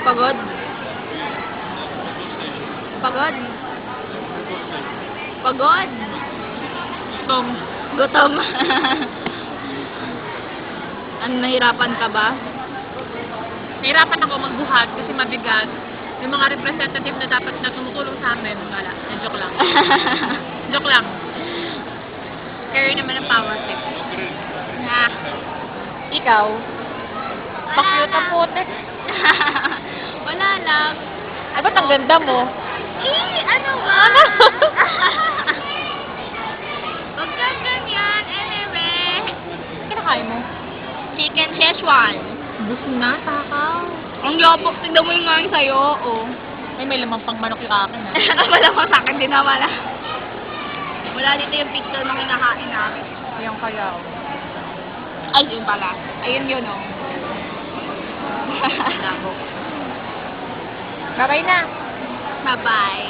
Pagod? Pagod? Pagod? Tom. Gutom. ano, nahirapan ka ba? Nahirapan ako magbuhat kasi mabigat. Yung mga representative na dapat na tumutulong sa amin, wala. Na joke lang. joke lang. Carry naman ang power tip. Na. Ikaw? Pakyut ang lang. Ay, ba't ang ganda mo? Eh, ano ba? Ano? Huwag kang ganyan, anyway. Kinakain mo? Chicken Szechuan. Bus na, takaw. Ang yapok, tignan mo yung nga yung sa'yo, oo. Ay, may lamang pang manok yung akin, ah. Wala pa sa akin din naman, ah. Wala dito yung picture ng kinakain namin. Yung kaya, oh. Ay, yun pala. Ayun yun, oh. Labo. Bye-bye na. Bye-bye.